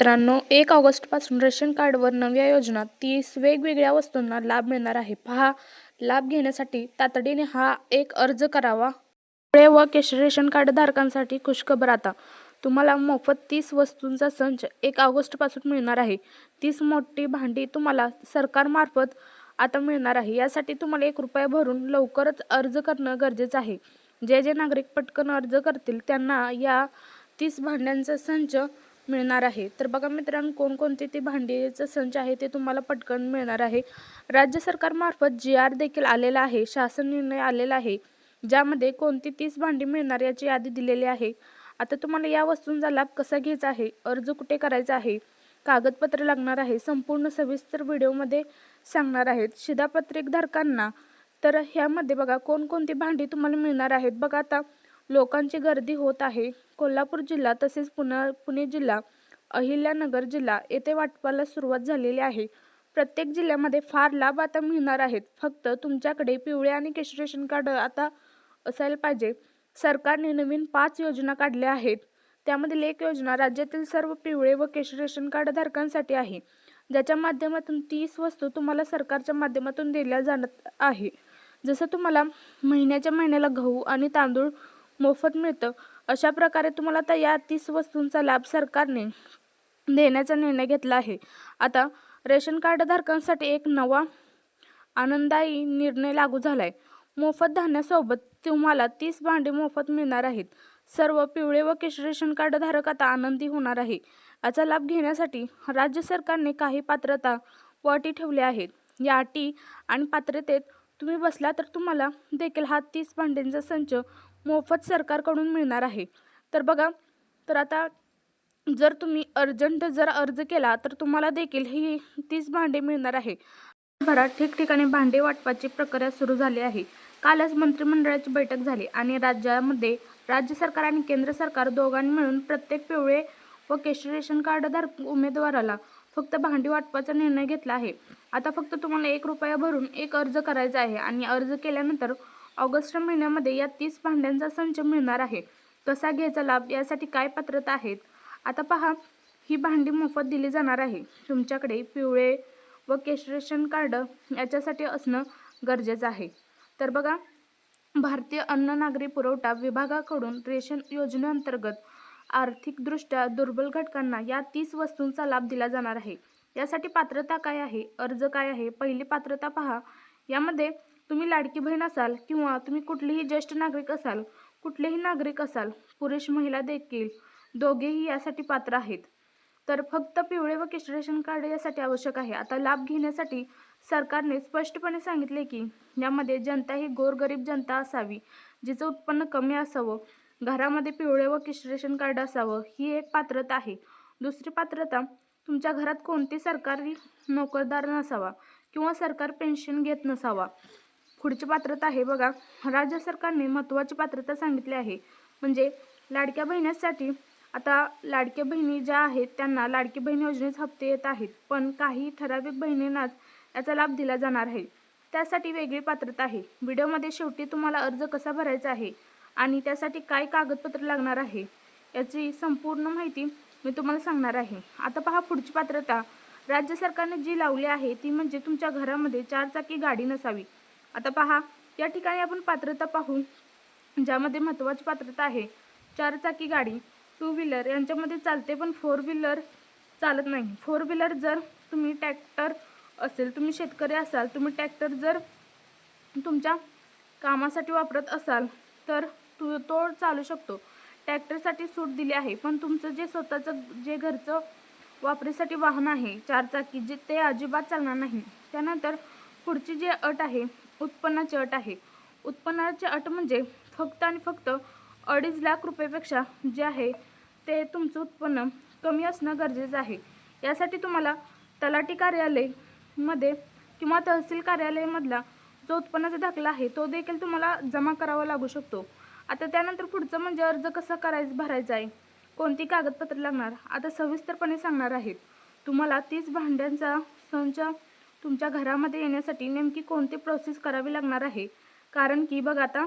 मित्रांनो एक ऑगस्टपासून रेशन कार्डवर नव्या योजना तीस वेगवेगळ्या वस्तूंना लाभ मिळणार आहे. पहा लाभ घेण्यासाठी तातडीने हा एक अर्ज करावा. पुढे व केश रेशन कार्ड धारकांसाठी खुशखबर आता. तुम्हाला मोफत तीस वस्तूंचा संच एक ऑगस्टपासून मिळणार आहे. तीस मोठी भांडी तुम्हाला सरकारमार्फत आता मिळणार आहे. यासाठी तुम्हाला एक रुपया भरून लवकरच अर्ज करणं गरजेचं आहे. जे जे नागरिक पटकन अर्ज करतील त्यांना या तीस भांड्यांचा संच मिळणार आहे. तर बघा मित्रांनो कोणकोणते ते भांडीचं संच आहे ते तुम्हाला पटकन मिळणार आहे. राज्य सरकारमार्फत जी आर देखील आलेला आहे शासन निर्णय आलेला आहे ज्यामध्ये कोणती तीस भांडी मिळणार याची यादी दिलेली आहे. आता तुम्हाला या वस्तूंचा लाभ कसा घ्यायचा आहे अर्ज कुठे करायचा आहे कागदपत्र लागणार आहे संपूर्ण सविस्तर व्हिडिओमध्ये सांगणार आहेत. शिधापत्रिकधारकांना तर ह्यामध्ये बघा कोणकोणती भांडी तुम्हाला मिळणार आहेत. बघा आता लोकांची गर्दी होत आहे. कोल्हापूर जिल्हा तसेच पुणा पुणे जिल्हा अहिल्यानगर जिल्हा येथे वाटपाला सुरुवात झालेली आहे. प्रत्येक जिल्ह्यामध्ये फार लाभ आता मिळणार आहेत. फक्त तुमच्याकडे पिवळे आणि केशरी रेशन कार्ड आता असायला पाहिजे. सरकारने नवीन पाच योजना काढल्या आहेत. त्यामधील एक योजना राज्यातील सर्व पिवळे व केशरी रेशन कार्डधारकांसाठी आहे. ज्याच्या माध्यमातून तीस वस्तू तुम्हाला सरकारच्या माध्यमातून दिल्या जाणार आहे. जसं तुम्हाला महिन्याच्या महिन्याला गहू आणि तांदूळ मोफत मिळतं. अशा प्रकारे तुम्हाला आता या तीस वस्तूंचा लाभ सरकारने देण्याचा निर्णय घेतला आहे. आता रेशन कार्डधारकांसाठी एक नवा आनंददायी निर्णय लागू झाला आहे मोफत धान्यासोबत तुम्हाला तीस भांडी मोफत मिळणार आहेत. सर्व पिवळे व केश रेशन कार्डधारक आता आनंदी होणार आहे. याचा लाभ घेण्यासाठी राज्य सरकारने काही पात्रता व अटी ठेवल्या आहेत. या अटी आणि पात्रतेत तुम्ही बसला तर तुम्हाला देखील हा तीस भांड्यांचा संच मोफत सरकारकडून मिळणार आहे. तर बघा तर आता जर तुम्ही अर्जंट जर अर्ज केला तर तुम्हाला देखील ही तीस भांडे मिळणार आहे. भरात ठिकठिकाणी भांडे वाटपाची प्रक्रिया सुरू झाली आहे. कालच मंत्रिमंडळाची बैठक झाली आणि राज्यामध्ये राज्य सरकार आणि केंद्र सरकार दोघांनी मिळून प्रत्येक पिवळे व केशरी रेशन कार्डधारक उमेदवाराला फक्त भांडी वाटपाचा निर्णय घेतला आहे. आता फक्त तुम्हाला एक रुपया भरून एक अर्ज करायचा आहे आणि अर्ज केल्यानंतर ऑगस्ट महिन्यामध्ये या तीस भांड्यांचा संच मिळणार आहे. कसा घ्यायचा लाभ यासाठी काय पात्रता आहेत? आता पहा ही भांडी मोफत दिली जाणार आहे. तुमच्याकडे पिवळे व केशरेशन रेशन कार्ड याच्यासाठी असणं गरजेचं आहे. तर बघा भारतीय अन्न नागरी पुरवठा विभागाकडून रेशन योजनेअंतर्गत आर्थिकदृष्ट्या दुर्बल घटकांना या तीस वस्तूंचा लाभ दिला जाणार आहे. यासाठी पात्रता काय आहे? अर्ज काय आहे? पहिली पात्रता पहा. यामध्ये तुम्ही लाडकी बहीण असाल किंवा तुम्ही कुठलीही ज्येष्ठ नागरिक असाल कुठलेही नागरिक असाल पुरुष महिला देखील दोघेही यासाठी पात्र आहेत. तर फक्त पिवळे व केशरी रेशन कार्ड यासाठी आवश्यक आहे. आता लाभ घेण्यासाठी सरकारने स्पष्टपणे सांगितले की यामध्ये जनता ही गोरगरीब जनता असावी जिचं उत्पन्न कमी असावं घरामध्ये पिवळे व केशरी रेशन कार्ड असावं ही एक पात्रता आहे. दुसरी पात्रता तुमच्या घरात कोणती सरकारी नोकरदार नसावा किंवा सरकार पेन्शन घेत नसावा पुढची पात्रता आहे बघा. राज्य सरकारने महत्त्वाची पात्रता सांगितली आहे. म्हणजे लाडक्या बहिणीसाठी आता लाडक्या बहिणी ज्या आहेत त्यांना लाडकी बहीण योजनेचे हप्ते येत आहेत. पण काही ठराविक बहिणींनाच याचा लाभ दिला जाणार आहे. त्यासाठी वेगळी पात्रता आहे. व्हिडिओमध्ये शेवटी तुम्हाला अर्ज कसा भरायचा आहे आणि त्यासाठी काय कागदपत्र लागणार आहे याची संपूर्ण माहिती मी तुम्हाला सांगणार आहे. आता पहा पुढची पात्रता. राज्य सरकारने जी लावली आहे ती म्हणजे तुमच्या घरामध्ये चारचाकी गाडी नसावी. आता पहा या ठिकाणी आपण पात्रता पाहू ज्यामध्ये महत्त्वाची पात्रता आहे चारचाकी गाडी टू व्हीलर यांच्यामध्ये चालते पण फोर व्हीलर चालत नाही. फोर व्हीलर जर तुम्ही ट्रॅक्टर असेल तुम्ही शेतकरी असाल तुम्ही ट्रॅक्टर जर तुमच्या कामासाठी वापरत असाल तर तू तो चालू शकतो. ट्रॅक्टरसाठी सूट दिली आहे पण तुमचं जे स्वतःचं जे घरचं वापरीसाठी वाहन आहे चारचाकी जे ते अजिबात चालणार नाही. त्यानंतर पुढची जी अट आहे उत्पन्नाची अट आहे. उत्पन्नाची अट म्हणजे फक्त आणि फक्त अडीच लाख रुपयेपेक्षा जे आहे ते तुमचं उत्पन्न कमी असणं गरजेचं आहे. यासाठी तुम्हाला तलाठी कार्यालयमध्ये किंवा तहसील कार्यालयामधला जो उत्पन्नाचा दाखला आहे तो देखील तुम्हाला जमा करावा लागू शकतो. आता त्यानंतर पुढचं म्हणजे अर्ज कसा करायचं भरायचा आहे? कोणती कागदपत्र लागणार? आता सविस्तरपणे सांगणार आहेत तुम्हाला तीस भांड्यांचा संच तुमच्या घरामध्ये येण्यासाठी नेमकी कोणती प्रोसेस करावी लागणार आहे? कारण की बघ आता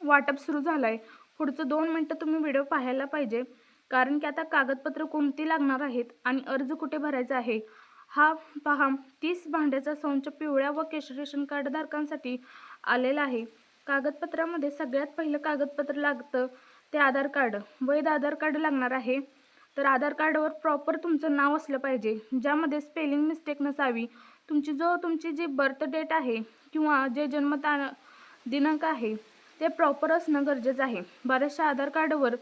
वाटप सुरू झालं आहे पुढचं दोन मिनटं तुम्ही व्हिडिओ पाहायला पाहिजे. कारण की आता कागदपत्र कोणती लागणार आहेत आणि अर्ज कुठे भरायचा आहे? हा पहा तीस भांड्याचा संच पिवळ्या व केशरी रेशन कार्डधारकांसाठी आलेला आहे. कागदपत्रामध्ये सगळ्यात पहिलं कागदपत्र लागतं ते आधार कार्ड. वैध आधार कार्ड लागणार आहे. तर आधार कार्डवर प्रॉपर तुमचं नाव असलं पाहिजे. ज्यामध्ये स्पेलिंग मिस्टेक नसावी. तुमची जो तुमची जी बर्थ डेट आहे किंवा जे जन्मता दिनांक आहे ते प्रॉपर असणं गरजेचं आहे. बऱ्याचशा आधार कार्डवर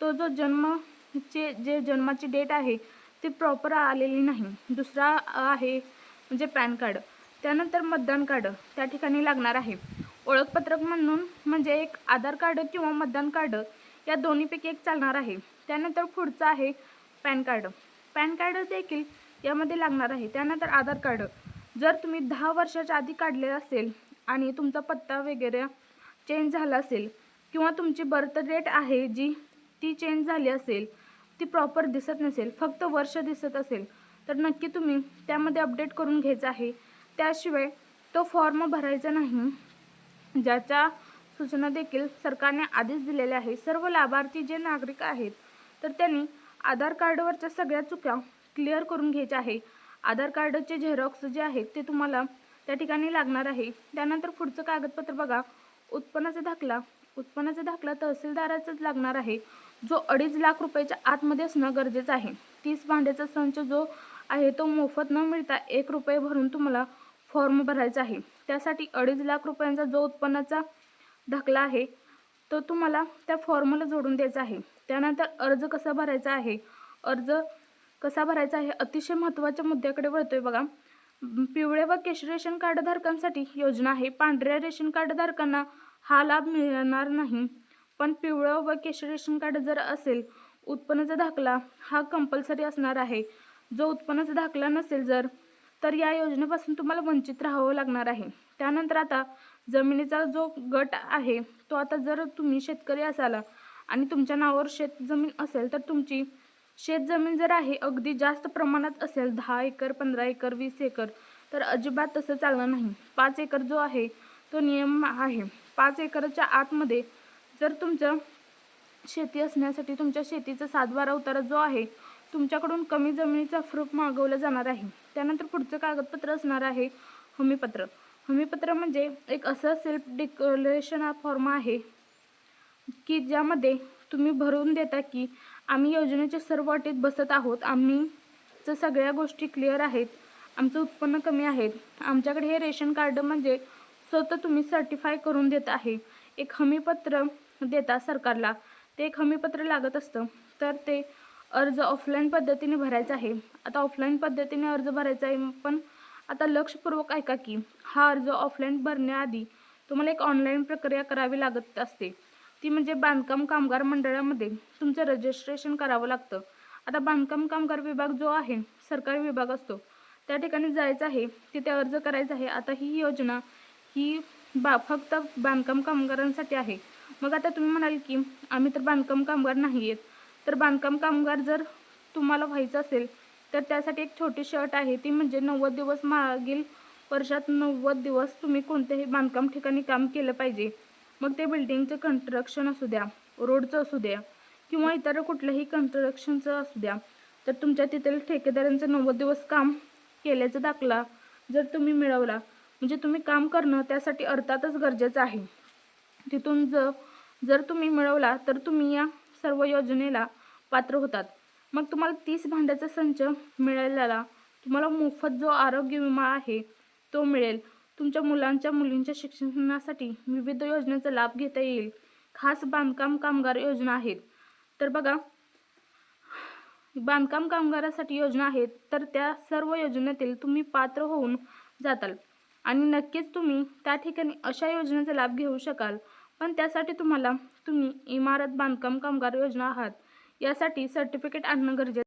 तो जो जन्मचे जे जन्माची डेट आहे ती प्रॉपर आलेली नाही. दुसरा आहे म्हणजे पॅन कार्ड. त्यानंतर मतदान कार्ड त्या ठिकाणी लागणार आहे. ओळखपत्रक म्हणून म्हणजे एक आधार कार्ड किंवा मतदान कार्ड या दोन्हीपैकी एक चालणार आहे. त्यानंतर पुढचं आहे पॅन कार्ड. पॅन कार्ड देखील यामध्ये लागणार आहे. त्यानंतर आधार कार्ड. जर तुम्ही दहा वर्षाच्या आधी काढले असेल आणि तुमचा पत्ता वगैरे चेंज झाला असेल किंवा तुमची बर्थ डेट आहे जी ती चेंज झाली असेल ती प्रॉपर दिसत नसेल फक्त वर्ष दिसत असेल तर नक्की तुम्ही त्यामध्ये अपडेट करून घ्यायचं आहे. त्याशिवाय तो फॉर्म भरायचा नाही ज्याच्या सूचना देखील सरकारने आधीच दिलेल्या आहे सर्व लाभार्थी जे नागरिक आहेत तर त्यांनी आधार कार्डवरच्या सगळ्या चुक्या क्लिअर करून घ्यायच्या आहे. आधार कार्डचे झेरॉक्स जे आहेत ते तुम्हाला त्या ठिकाणी लागणार आहे. त्यानंतर पुढचं कागदपत्र बघा. उत्पन्नाचा दाखला. उत्पन्नाचा दाखला तहसीलदाराचाच लागणार आहे. जो अडीच लाख रुपयाच्या आतमध्ये असणं गरजेचं आहे. तीस भांड्याचा संच जो आहे तो मोफत न मिळता एक रुपये भरून तुम्हाला फॉर्म भरायचा आहे. त्यासाठी अडीच लाख रुपयांचा जो उत्पन्नाचा दाखला आहे तो तुम्हाला त्या फॉर्मला जोडून द्यायचा आहे. त्यानंतर अर्ज कसा भरायचा आहे? अर्ज कसा भरायचा आहे? अतिशय महत्त्वाच्या मुद्द्याकडे वळतोय बघा. पिवळे व केशरी रेशन कार्डधारकांसाठी योजना आहे. पांढऱ्या रेशन कार्डधारकांना हा लाभ मिळणार नाही. पण पिवळं व केशरी रेशन कार्ड जर असेल उत्पन्नाचा दाखला हा कंपल्सरी असणार आहे. जो उत्पन्नाचा दाखला नसेल जर तर या योजनेपासून तुम्हाला वंचित राहावं लागणार आहे. त्यानंतर आता जमिनीचा जो गट आहे तो आता जर तुम्ही शेतकरी असाल आणि तुमच्या नावावर शेत जमीन असेल तर तुमची शेतजमीन जर आहे अगदी जास्त प्रमाणात असेल दहा एकर पंधरा एकर वीस एकर तर अजिबात तसं चालणार नाही. पाच एकर जो आहे तो नियम आहे. पाच एकरच्या आतमध्ये जर तुमचं शेती असण्यासाठी तुमच्या शेतीचा सातबारा उतारा जो आहे तुमच्याकडून कमी जमिनीचा फ्रूप मागवला जाणार आहे. त्यानंतर पुढचं कागदपत्र असणार आहे हमीपत्र. हमीपत्र म्हणजे एक असं सेल्फ डिक्लेरेशन हा फॉर्म आहे की ज्यामध्ये तुम्ही भरून देता की आम्ही योजनेच्या सर्व अटीत बसत आहोत. आम्ही सगळ्या गोष्टी क्लिअर आहेत. आमचं उत्पन्न कमी आहे आमच्याकडे हे रेशन कार्ड म्हणजे स्वतः तुम्ही सर्टिफाय करून देत आहे. एक हमीपत्र देता सरकारला. ते एक हमीपत्र लागत असतं. तर ते अर्ज ऑफलाईन पद्धतीने भरायचा आहे. आता ऑफलाईन पद्धतीने अर्ज भरायचा आहे पण आता लक्षपूर्वक ऐका की हा अर्ज ऑफलाईन भरण्याआधी तुम्हाला एक ऑनलाईन प्रक्रिया करावी लागत असते. ती म्हणजे बांधकाम कामगार मंडळामध्ये तुमचं रजिस्ट्रेशन करावं लागतं. आता बांधकाम कामगार विभाग जो आहे सरकारी विभाग असतो. त्या ठिकाणी जायचं आहे तिथे अर्ज करायचा आहे. आता ही योजना ही बा फक्त बांधकाम कामगारांसाठी आहे. मग आता तुम्ही म्हणाल की आम्ही तर बांधकाम कामगार नाही आहेत. तर बांधकाम कामगार जर तुम्हाला व्हायचं असेल तर त्यासाठी एक छोटी शर्ट आहे. ती म्हणजे नव्वद दिवस मागील वर्षात नव्वद दिवस तुम्ही कोणत्याही बांधकाम ठिकाणी काम केलं पाहिजे. मग ते बिल्डिंगचं कन्स्ट्रक्शन असू द्या रोडचं असू द्या किंवा इतर कुठल्याही कन्स्ट्रक्शनचं असू द्या. तर तुमच्या तिथील ठेकेदारांचं नव्वद दिवस काम केल्याचा दाखला जर तुम्ही मिळवला म्हणजे तुम्ही काम करणं त्यासाठी अर्थातच गरजेचं आहे. तिथून जर जर तुम्ही मिळवला तर तुम्ही या सर्व योजनेला पात्र होतात. मग तुम्हाला तीस भांड्याचा संच मिळालेला. तुम्हाला मोफत जो आरोग्य विमा आहे तो मिळेल. तुमच्या मुलांच्या मुलींच्या शिक्षणासाठी विविध योजनेचा लाभ घेता येईल. खास बांधकाम कामगार योजना आहेत. तर बघा बांधकाम कामगारासाठी योजना आहेत तर त्या सर्व योजनेतील तुम्ही पात्र होऊन जाताल. आणि नक्कीच तुम्ही त्या ठिकाणी अशा योजनेचा लाभ घेऊ शकाल. पण त्यासाठी तुम्हाला तुम्ही इमारत बांधकाम कामगार योजना आहात. यासाठी सर्टिफिकेट आणणं गरजेचं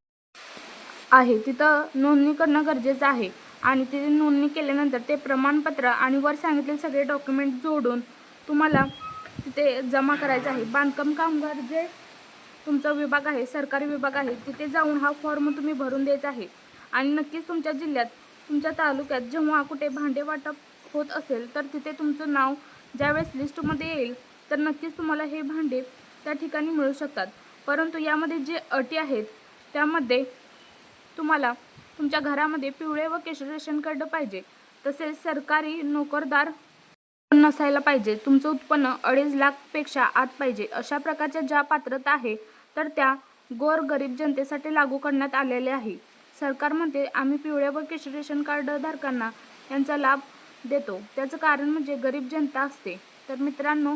आहे. तिथं नोंदणी करणं गरजेचं आहे. आणि तिथे नोंदणी केल्यानंतर ते प्रमाणपत्र आणि वर सांगितलेले सगळे डॉक्युमेंट जोडून तुम्हाला तिथे जमा करायचं आहे. बांधकाम कामगार जे तुमचा विभाग आहे सरकारी विभाग आहे तिथे जाऊन हा फॉर्म तुम्ही भरून द्यायचा आहे. आणि नक्कीच तुमच्या जिल्ह्यात तुमच्या तालुक्यात जेव्हा कुठे भांडे वाटप होत असेल तर तिथे तुमचं नाव ज्यावेळेस लिस्टमध्ये येईल तर नक्कीच तुम्हाला हे भांडे त्या ठिकाणी मिळू शकतात. परंतु यामध्ये जे अटी आहेत त्यामध्ये तुम्हाला तुमच्या घरामध्ये पिवळे व केशरी रेशन कार्ड पाहिजे. तसेच सरकारी नोकरदार नसायला पाहिजे. तुमचं उत्पन्न अडीच लाखपेक्षा आत पाहिजे. अशा प्रकारच्या ज्या पात्रता आहे तर त्या गोर गरीब जनतेसाठी लागू करण्यात आलेल्या आहे. सरकार म्हणते आम्ही पिवळ्या व केशरी रेशन कार्ड धारकांना यांचा लाभ देतो. त्याचं कारण म्हणजे गरीब जनता असते. तर मित्रांनो